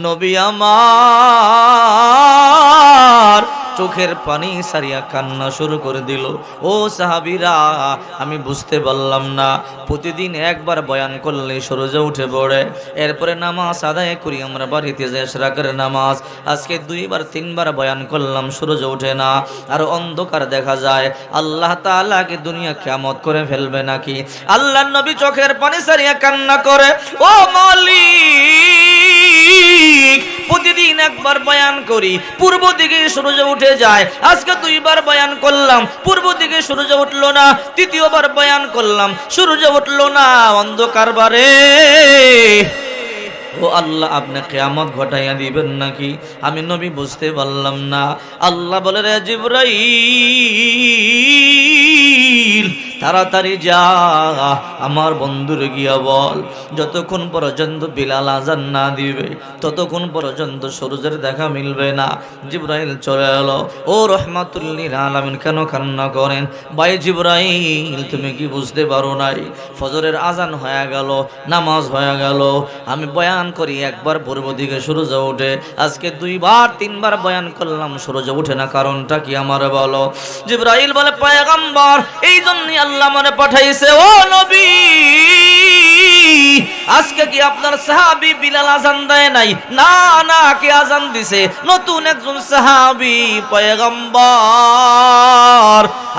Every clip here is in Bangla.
নবী আমার চোখের পানি সারিয়া কান্না শুরু করে দিল। ও সাহাবিরা, আমি বুঝতে পারলাম না, প্রতিদিন একবার বয়ান করলে সূর্য উঠে পড়ে। এরপরে নামাজ আদায় করি, আমরা বাড়িতে যে এশরাকের নামাজ। আজকে দুইবার, তিনবার বয়ান করলাম, সূর্য ওঠে না। আর অন্ধকার দেখা যায়। আল্লাহ তাআলাকে দুনিয়া কেমত করে ফেলবে নাকি? আল্লাহ নবী চোখের পানি সারিয়া কান্না করে, ও মালিক! প্রতিদিন একবার বয়ান করি, পূর্ব দিকে সূর্য উঠে যায়। আজকে দুইবার বয়ান করলাম, পূর্ব দিকে সূর্য উঠল না, তৃতীয়বার বয়ান করলাম, সূর্য উঠল না অন্ধকার বারে। ও আল্লাহ, আপনি কেয়ামত ঘটাইয়া দিবেন নাকি? আমি নবী বুঝতে পারলাম না। আল্লাহ বলে, রে জিব্রাইল তাড়াতাড়ি যা, আমার বন্ধুরে গিয়া বল। যতক্ষণ পর্যন্ত বিলাল আজান না দিবে, ততক্ষণ পর্যন্ত সূর্যের দেখা মিলবে না। জিব্রাইল চলে এলো, ও রহমাতুল্লিল আলামিন, কেন কান্না করেন? ভাই জিব্রাইল, তুমি কি বুঝতে পারো নাই? ফজরের আজান হয়ে গেল, নামাজ হয়ে গেল। আমি বয়ান করি, একবার পূর্ব দিকে সূর্য ওঠে আজকে দুইবার, তিনবার বয়ান করলাম, সূর্য ওঠে না। কারণটা কি আমার বলো? জিব্রাইল বলে, পয়গম্বর এই জন্যই আল্লাহ মনে পাঠাইছে, ও নবী, আজকে কি আপনার সাহাবি বিলাল আজান দেয় নাই? না না, কে আজান দিছে? নতুন একজন সাহাবি, পয়গম্বর।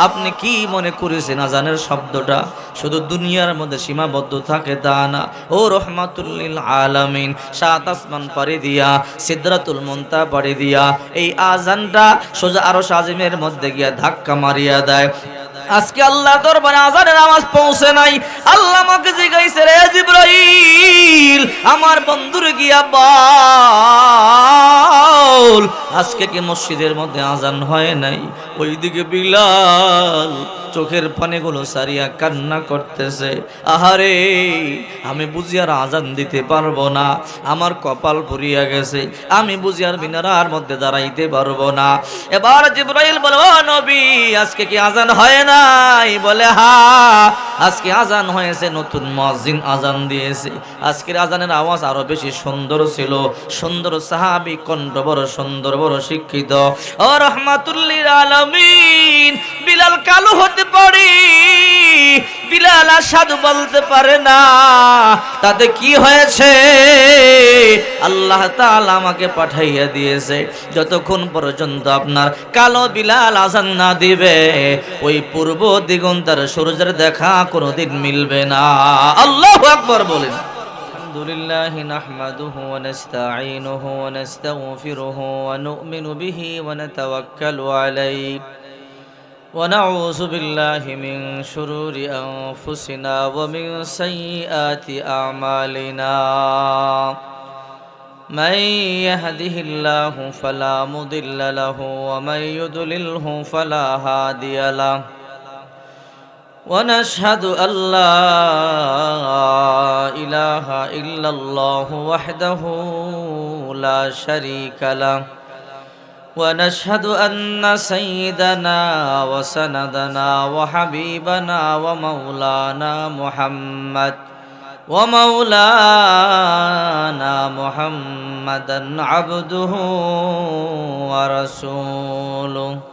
আপনি কি মনে করেছেন আজানের শব্দটা? শুধু দুনিয়ার মধ্যে সীমাবদ্ধ থাকে তা না। ও রহমাতুল্লিল আলামিন, সাত আসমান পাড়ি দিয়া, সিদ্রাতুল মুনতা পাড়ি দিয়া, এই আজানটা সোজা আরও সাজিমের মধ্যে গিয়া ধাক্কা মারিয়া দেয়। আজকে আল্লাহ দরবারে আজানের আওয়াজ পৌঁছে নাই। আল্লাহ আমাকে জিগাইছে রে জিব্রাইল, আমার বন্ধুর গিয়া বল আজকে কি মসজিদের মধ্যে আজান হয় নাই? ওইদিকে বিলাল চোখের পানিগুলো সারিয়া কান্না করতেছে। আহারে, আমি বুঝি আর আজান দিতে পারব না, আমার কপাল পুরিয়া গেছে, আমি বুঝি আর মিনারার মধ্যে দাঁড়াইতে পারব না। এবার জিব্রাইল বলে, ও নবী, আজকে কি আজান হয় নাই, বলে, হা, আজকে আজান হয়েছে, নতুন মসজিদ আজান দিয়েছে। আজকের আজানের আওয়াজ আরও বেশি সুন্দর ছিল। সুন্দর সাহাবি কণ্ঠ বড় সুন্দর, বড় শিক্ষিত। ও রহমাতুল্লিল আলামিন, বিলাল কালো হতে পারে, বিলাল সাধু বলতে পারে না। তাতে কি হয়েছে? আল্লাহ তাআলা আমাকে পাঠাইয়া দিয়েছে, যতক্ষণ পর্যন্ত আপনার কালো বিলাল আজান না দিবে, ওই পূর্ব দিগন্তার সূর্যের দেখা কোনোদিন মিলবে না আল্লাহু আকবার বলেন الحمد لله نحمده ونستعينه ونستغفره ونؤمن به ونتوكل عليه ونعوذ بالله من شرور أنفسنا ومن سيئات أعمالنا من يهده الله فلا مضل له ومن يضلله فلا هادي له ونشهد أن لا إله إلا الله وحده لا شريك له ونشهد أن سيدنا وسندنا وحبيبنا ومولانا محمد ومولانا محمدا عبده ورسوله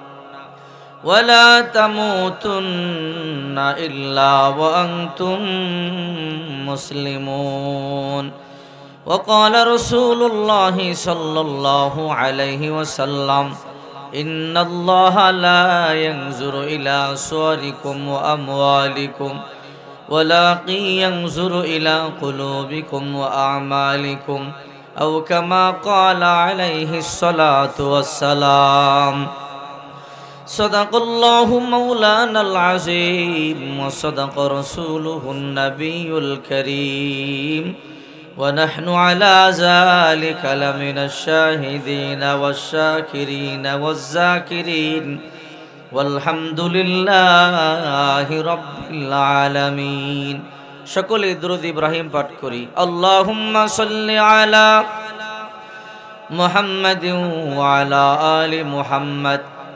ولا تموتن إلا وأنتم مسلمون وقال رسول الله صلى الله عليه وسلم إن الله لا ينظر إلى صوركم وأموالكم ولكن ينظر إلى قلوبكم وأعمالكم أو كما قال عليه الصلاة والسلام صدق الله مولانا العظيم وصدق رسوله النبي الكريم ونحن على ذلك لمن الشاهدين والشاكرين والذاكرين والحمد لله رب العالمين সকলে درود ইব্রাহিম পাঠ করি اللهم صل على محمد وعلى آل محمد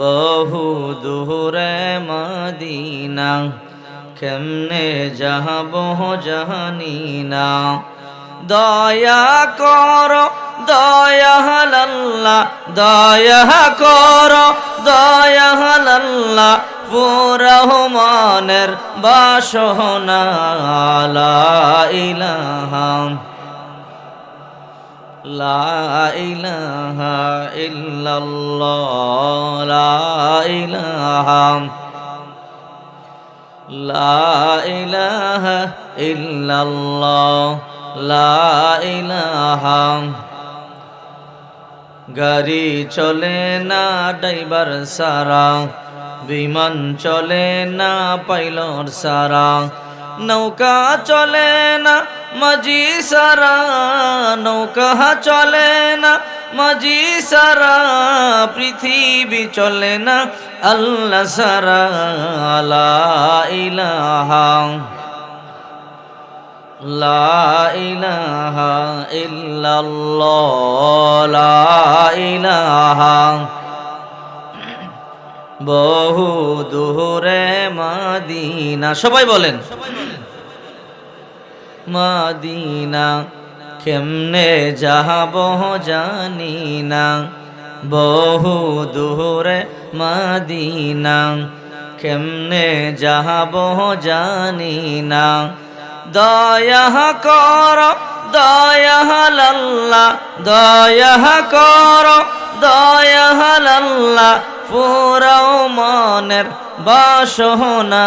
বহু দুহুরে মদিনা, কেমনে যাহব জানি না। দয়া কর দয়াল্লাহ দয়া কর দয়াল্লাহ পুরহমানের বাসনা, লা ইলাহা লা ইলাহা ইল্লাল্লাহ, লা ইলাহা লা ইলাহা ইল্লাল্লাহ, লা ইলাহা। গাড়ি চলে না, ড্রাইভার সারা, বিমান চলে না, পাইলট সারা, নৌকা চলে না মাঝি সারা নৌকা চলে না, মাঝি সারা পৃথিবী চলে না, আল্লাহ সারা ইলাহা লা ইলাহা লা ইলাহা। বহু দূরে মাদিনা, সবাই বলেন। মাদিনা, কেমনে যাহাব জানি না। বহু দূরে মাদিনা, কেমনে যাহাব জানি না। দয়া কর, দয়া লাল্লা, দয়া কর দয়াল্লাহ পুরাও মনের বাসনা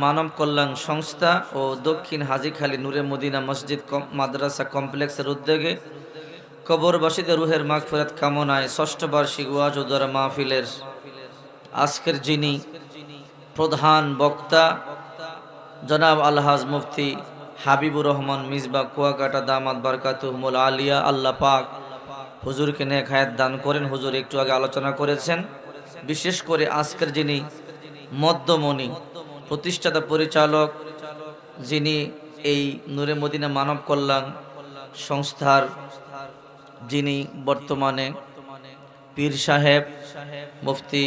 মানব কল্যাণ সংস্থা ও দক্ষিণ হাজিখালী নূরে মদিনা মসজিদ মাদ্রাসা কমপ্লেক্সের উদ্যোগে কবরবাসীদের রুহের মাগফিরাত কামনায় ষষ্ঠ বার্ষিক ওয়াজ দোয়া মাহফিলের আজকের যিনি প্রধান বক্তা, জনাব আলহাজ মুফতি হাবিবুর রহমান মিসবা কুয়াকাটা দামাত বারকাতুহমুল আলিয়া, আল্লাহ পাক হুজুরকে নেক হায়াত দান করেন। হুজুর একটু আগে আলোচনা করেছেন। বিশেষ করে আজকের যিনি মদ্যমণি প্রতিষ্ঠাতা পরিচালক যিনি এই নূরে মদিনা মানব কল্যাণ সংস্থার যিনি বর্তমানে পীর সাহেব, মুফতি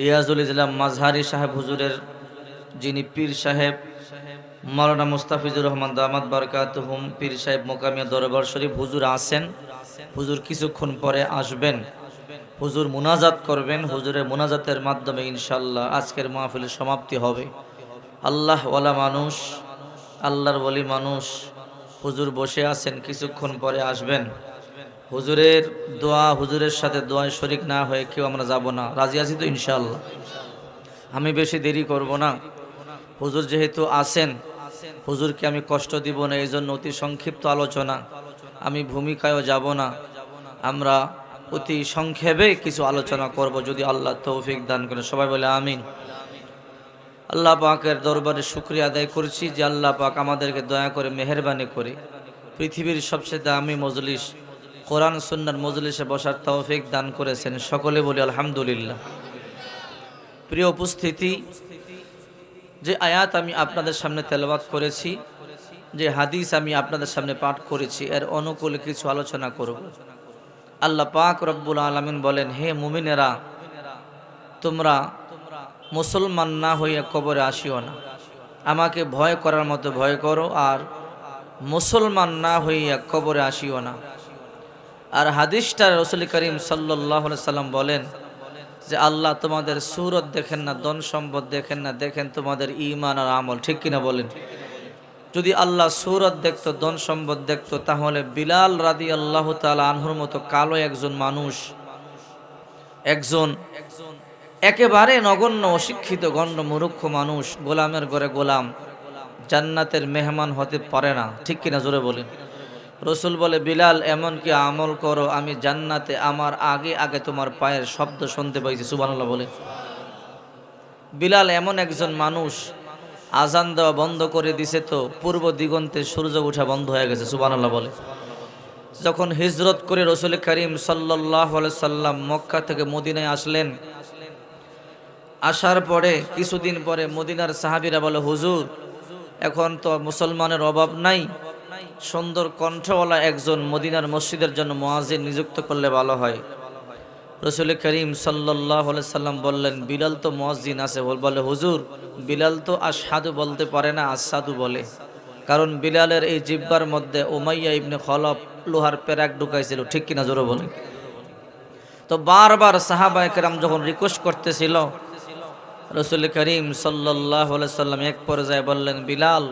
রিয়াজুল ইসলাম মাজহারি সাহেব হুজুরের যিনি পীর সাহেব, মাওলানা মুস্তাফিজুর রহমান দামাত বারকাতুহুম, পীর সাহেব মোকামিয়া দরবার শরীফ হুজুর আসেন হুজুর কিছুক্ষণ পরে আসবেন। হুজুর মুনাজাত করবেন, হুজুরের মুনাজাতের মাধ্যমে ইনশাল্লাহ আজকের মাহফিলের সমাপ্তি হবে। আল্লাহ ওয়ালা মানুষ, আল্লাহর বলি মানুষ, হুজুর বসে আছেন, কিছুক্ষণ পরে আসবেন। হুজুরের দোয়া, হুজুরের সাথে দোয়ায় শরিক না হয়ে কেউ আমরা যাব না। রাজি আছি তো ইনশাল্লাহ আমি বেশি দেরি করব না। হুজুর যেহেতু আছেন, হুজুরকে আমি কষ্ট দিব না এই জন্য অতি সংক্ষিপ্ত আলোচনা। আমি ভূমিকায়ও যাব না। আমরা অতি সংক্ষেপে কিছু আলোচনা করব যদি আল্লাহ তৌফিক দান করে সবাই বলে আমিন। আল্লাহ পাকের দরবারে শুক্রিয়া আদায় করছি যে আল্লাহ পাক আমাদেরকে দয়া করে, মেহরবানি করে পৃথিবীর সবচেয়ে দামি মজলিস, কোরআন, সুন্নার মজলিসে বসার তৌফিক দান করেছেন। সকলে বলি আলহামদুলিল্লাহ। প্রিয় উপস্থিতি, যে আয়াত আমি আপনাদের সামনে তেলাওয়াত করেছি, যে হাদিস আমি আপনাদের সামনে পাঠ করেছি, এর অনুকূলে কিছু আলোচনা করব। আল্লাহ পাক রব্বুল আলমিন বলেন, হে মুমিনেরা, তোমরা মুসলমান না হইয়া কবরে আসিও না। আমাকে ভয় করার মতো ভয় করো আর মুসলমান না হইয়া কবরে আসিও না। আর হাদিসটা রসুল করিম সাল্লাহ সাল্লাম বলেন যে, আল্লাহ তোমাদের সুরত দেখেন না, ধন সম্পদ দেখেন না, দেখেন তোমাদের ইমান আর আমল। ঠিক কিনা বলেন? যদি আল্লাহ সুরত দেখতো, ধন সম্পদ দেখতো, তাহলে বিলাল রাদি আল্লাহ তালা আনহুর মতো কালো একজন মানুষ, একজন একেবারে নগণ্য, অশিক্ষিত গণ্ড মুরুক্ষ মানুষ, গোলামের ঘরে গোলাম, জান্নাতের মেহমান হতে পারে না। ঠিক কিনা জোরে বলেন। রসুল বলে, বিলাল, এমন কি আমল করো? আমি জান্নাতে আমার আগে আগে তোমার পায়ের শব্দ শুনতে পাইছি। সুবানাল্লাহ বলে। বিলাল এমন একজন মানুষ আজান দেওয়া বন্ধ করে দিছে তো পূর্ব দিগন্তে সূর্য ওঠা বন্ধ হয়ে গেছে সুবানাল্লাহ বলে। যখন হিজরত করে রসুল করিম সাল্লাহ সাল্লাম মক্কা থেকে মদিনায় আসলেন, আসার পরে, কিছুদিন পরে মদিনার সাহাবিরা বলে, হুজুর, এখন তো মুসলমানের অভাব নাই। সুন্দর কণ্ঠওয়ালা একজন মদিনার মসজিদের জন্য মোয়াজিন নিযুক্ত করলে ভালো হয়। রসুল করিম সাল্লাহ সাল্লাম বললেন, বিলাল তো মোয়াজিন আছে। বলে হুজুর, বিলাল তো আসাদু বলতে পারে না আসাদু বলে। কারণ বিলালের এই জিব্বার মধ্যে ওমাইয়া ইবনে খলফ লোহার প্যারাক ঢুকাইছিল। ঠিক কিনা জোরে বলে তো বারবার সাহাবা একরাম যখন রিকোয়েস্ট করতেছিল, রসুল করিম সাল্লাহ সাল্লাম এক পর্যায়ে বললেন, বিলাল,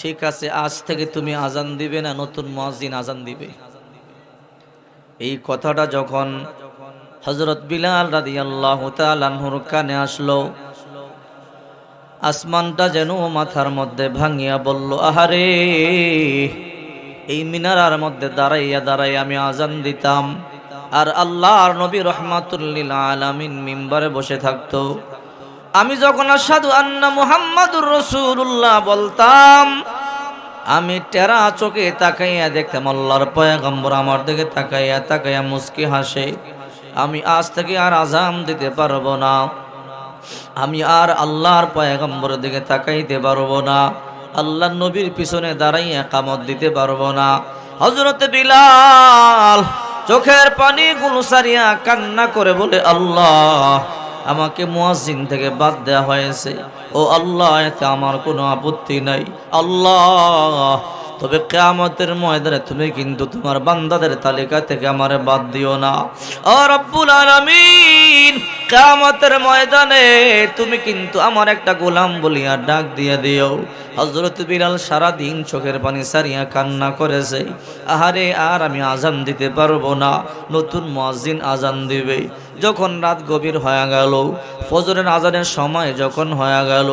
ঠিক আছে, আজ থেকে তুমি আজান দিবে না, নতুন মসজিদ আজান দিবে। এই কথাটা যখন হজরত বিলাল রাদি আল্লাহ তালাহুর কানে আসলো। আসমানটা যেন মাথার মধ্যে ভাঙিয়া বলল, আহারে, এই মিনারার মধ্যে দাঁড়াইয়া দাঁড়াই আমি আজান দিতাম আর আল্লাহর নবী রহমাতুল্লিল আলামিন মিম্বারে বসে থাকতো। আমি যখন আসাদু আন্না মুহাম্মাদুর রসুল্লাহ বলতাম, আমি টেরা চোখে তাকাইয়া দেখতাম, আল্লাহর পয়গম্বর আমার দিকে তাকাইয়া তাকাইয়া মুস্কি হাসে। আমি আজ থেকে আর আজাম দিতে পারব না। আমি আর আল্লাহর পয়গম্বরের দিকে তাকাইতে পারব না। আল্লাহ নবীর পিছনে দাঁড়াইয়া কামত দিতে পারব না। হজরত বিলাল চোখের পানি গুলো সারিয়া কান্না করে বলে, আল্লাহ, আমাকে মুয়াজিন থেকে বাদ দেওয়া হয়েছে। ও আল্লাহ, এতে আমার কোনো আপত্তি নাই। আল্লাহ তবে কেয়ামতের ময়দানে তুমি কিন্তু তোমার বান্দাদের তালিকা থেকে আমার বাদ দিও না। রব্বুল আলামিন, কেয়ামতের ময়দানে তুমি কিন্তু আমার একটা গোলাম বলিয়া ডাক দিয়ে দিও। হজরত বিলাল সারাদিন চোখের পানি সারিয়া কান্না করেছে। আহারে, আর আমি আজান দিতে পারব না। নতুন মসজিদ আজান দিবে। যখন রাত গভীর হয়ে গেল, ফজরের আজানের সময় যখন হয়ে গেল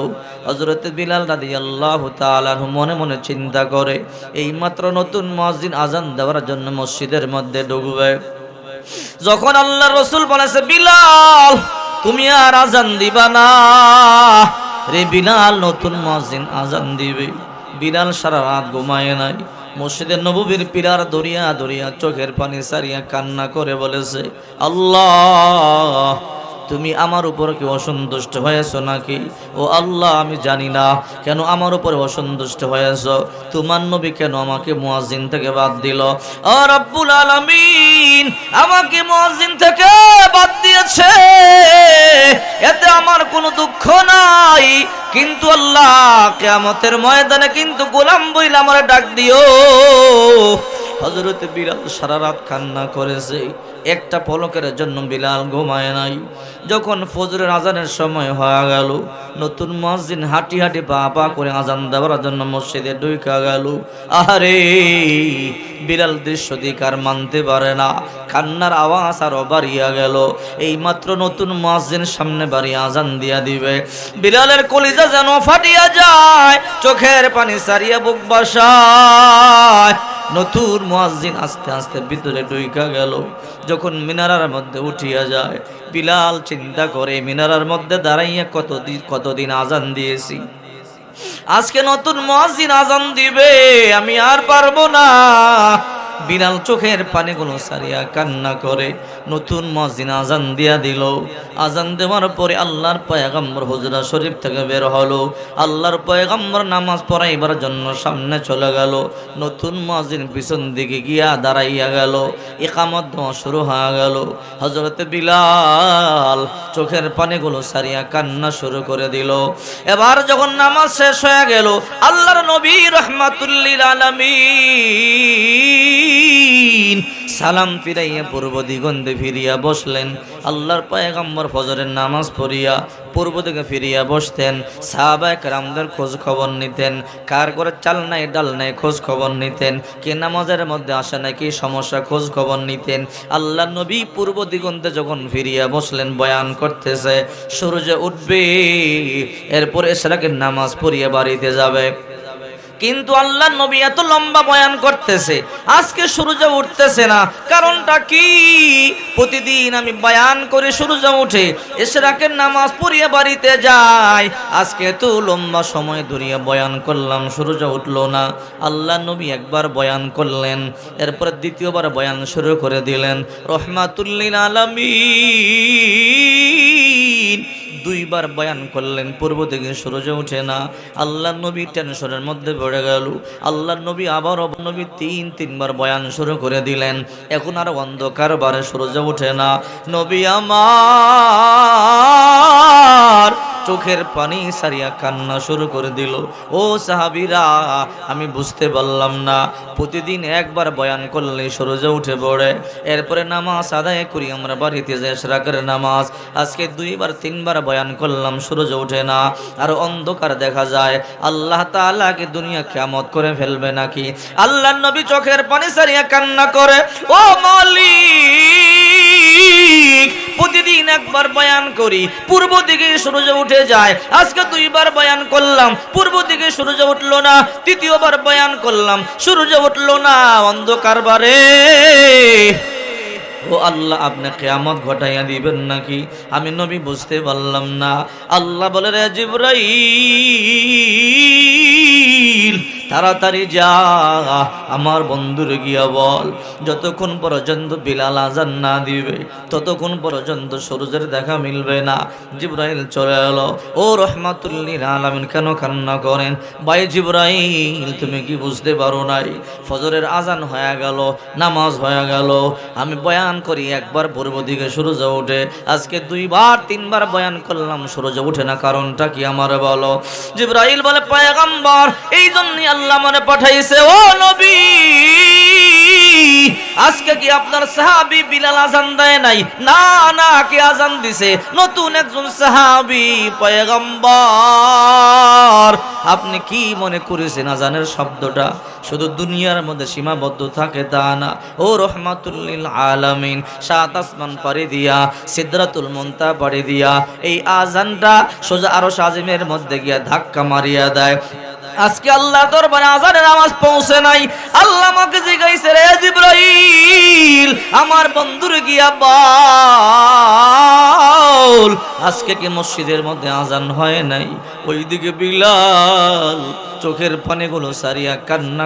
হজরত বিলাল রাদি আল্লাহ তালাহ মনে মনে চিন্তা করে, এই মাত্র নতুন মসজিদ আজান দেওয়ার জন্য মসজিদের মধ্যে ঢুকবে। যখন আল্লাহ রসুল বলেছে, বিলাল, তুমি আর আজান দিবা না। রে বিলাল, নতুন মসজিদ আজান দিবে। বিলাল সারা রাত ঘুমায় নাই। মসজিদের নবীর পিলার দরিয়া দরিয়া চোখের পানি সারিয়া কান্না করে বলেছে, আল্লাহ, তুমি আমার উপর কি অসন্তুষ্ট হয়েছ নাকি? ও আল্লাহ, আমি জানি না কেন আমার উপরে অসন্তুষ্ট হয়েছ। তোমার নবী কেন আমাকে মুয়াজিন থেকে বাদ দিল? ও রব্বুল আলামিন আমাকে মুয়াজ্জিন থেকে বাদ দিয়েছে। এতে আমার কোনো দুঃখ নাই। কিন্তু আল্লাহ কেয়ামতের ময়দানে কিন্তু গোলাম বইলে আমার ডাক দিও। হজরত বিলাল সারা রাত কান্না করেছে। একটা পলকের জন্য বিলাল ঘুমায় নাই। যখন ফজরের আজানের সময় হয়ে গেল, নতুন মসজিদ হাঁটি হাঁটি পা পা করে আজান দেওয়ার জন্য মসজিদে ডুইকা গেল। আরে বিলাল দৃশ্য দিক আর মানতে পারে না। কান্নার আওয়াজ আরও বাড়িয়া গেল। এই মাত্র নতুন মসজিদ সামনে বাড়ি আজান দিয়া দিবে। বিলালের কলিজা যেন ফাটিয়া যায়, চোখের পানি সারিয়া বুক বাসায়। নতুন মোয়াজ্জিন আস্তে আস্তে ভিতরে ডুইকা গেল। যখন মিনারার মধ্যে উঠিয়া যায়, বিলাল চিন্তা করে, মিনারার মধ্যে দাঁড়াইয়া কতদিন কতদিন আজান দিয়েছি? আজকে নতুন মহাজিন আজান দিবে, আমি আর পারব না। বিড়াল চোখের পানিগুলো সারিয়া কান্না করে, নতুন মসজিদ আজান দিয়া দিল। আজান দেওয়ার পরে আল্লাহর পয়গম্বর হুজরা শরীফ থেকে বের হলো। আল্লাহর পয়গম্বর নামাজ পড়াইবার জন্য সামনে চলে গেল। নতুন মসজিদ পিছন দিকে গিয়া দাঁড়াইয়া গেল। একামত দেওয়া শুরু হয়ে গেল। হজরতে বিলাল চোখের পানিগুলো সারিয়া কান্না শুরু করে দিল। এবার যখন নামাজ শেষ হয়ে গেল, আল্লাহর নবী রহমাতুল্লিল সালাম ফিরাইয়া পূর্ব দিগন্তে ফিরিয়া বসলেন। আল্লাহর পয়গম্বর ফজরের নামাজ পড়িয়া পূর্ব দিকে ফিরিয়া বসতেন। সাহাবায়ক রামদের খোঁজ খবর নিতেন। কার করে চাল নাই ডাল নাই খোঁজ খবর নিতেন? কে নামাজের মধ্যে আসে নাই কি সমস্যা খোঁজ খবর নিতেন? আল্লাহ নবী পূর্ব দিগন্তে যখন ফিরিয়া বসলেন, বয়ান করতেছে, সূর্য উঠবে, এরপর এসরাকে নামাজ পড়িয়া বাড়িতে যাবে। কিন্তু আল্লাহ নবী এত লম্বা বয়ান করতেছে, আজকে সূর্য উঠতেছে না। কারণটা কি? প্রতিদিন আমি বয়ান করে সূর্য উঠে এসরাকের নামাজ পড়িয়ে বাড়িতে যাই। আজকে এত লম্বা সময় ধরিয়া বয়ান করলাম, সূর্য উঠল না। আল্লাহ নবী একবার বয়ান করলেন, এরপর দ্বিতীয়বার বয়ান শুরু করে দিলেন রহমাতুল্লিন আলামিন। দুইবার বয়ান করলেন, পূর্ব থেকে সূর্য ওঠে না। আল্লাহ নবী টেনশনের মধ্যে পড়ে গেল। আল্লাহ নবী আবার নবী তিন, তিনবার বয়ান শুরু করে দিলেন। এখন আর অন্ধকার বারে সূর্য ওঠে না। নবী আমার চোখের পানি সারিয়া কান্না শুরু করে দিল। ও সাহাবিরা, আমি বুঝতে পারলাম না। প্রতিদিন একবার বয়ান করলে সূর্য উঠে পড়ে। এরপরে নামাজ আদায় করি, আমরা বাড়িতে সেরাকের নামাজ। আজকে দুইবার, তিনবার বয়ান করলাম, সূর্য ওঠে না। আর অন্ধকার দেখা যায়। আল্লাহ তাআলাকে দুনিয়া কেমত করে ফেলবে নাকি? আল্লাহ নবী চোখের পানি সারিয়া কান্না করে, ও মালিক প্রতিদিন একবার বয়ান করি। পূর্ব দিকে সূর্য উঠে যায়। আজকে দুইবার বয়ান করলাম। পূর্ব দিকে সূর্য উঠল না। তৃতীয়বার বয়ান করলাম। সূর্য উঠল না অন্ধকার বারে। ও আল্লাহ, আপনি কেয়ামত ঘটাইয়া দিবেন নাকি? আমি নবী বুঝতে পারলাম না। আল্লাহ বলে, রে জিব্রাইল তাড়াতাড়ি যা, আমার বন্ধুরে গিয়া বল। যতক্ষণ পর্যন্ত বিলাল আজান না দিবে, ততক্ষণ পর্যন্ত সূর্যের দেখা মিলবে না। জিব্রাইল চলে এলো, ও রহমাতুল্লিল আলামিন, কেন কান্না করেন? ভাই জিব্রাইল, তুমি কি বুঝতে পারো নাই? ফজরের আজান হয়ে গেল, নামাজ হয়ে গেল। আমি বয়ান করি, একবার পূর্ব দিকে সূর্য ওঠে। আজকে দুইবার, তিনবার বয়ান করলাম, সূর্য ওঠে না, কারণটা কি আমার বলো? জিব্রাইল বলে, পয়গম্বর এই জন্যই আল্লাহ মনে পাঠাইছে, ও নবী, আজকে কি আপনার সাহাবি বিলাল আজান দেয় নাই? না না, কে আজান দিছে? নতুন একজন সাহাবি, পয়গম্বর। আপনি কি মনে করেছেন আজানের শব্দটা? শুধু দুনিয়ার মধ্যে সীমাবদ্ধ থাকে তা না। ও রহমাতুল্লিল আলামিন, সাত আসমান পাড়ি দিয়া, সিদ্রাতুল মুনতা পাড়ি দিয়া, এই আজানটা সোজা আরও সাজিমের মধ্যে গিয়া ধাক্কা মারিয়া দেয়। আজকে আল্লাহ দরবারে আজানের আওয়াজ পৌঁছে নাই। আল্লাহ আমাকে জিজ্ঞাসা রে জিব্রাইল, আমার বন্ধুর গিয়া বল, আজকে কি মসজিদের মধ্যে আজান হয় নাই? ওইদিকে বিলাল চোখের পানিগুলো সারিয়া কান্না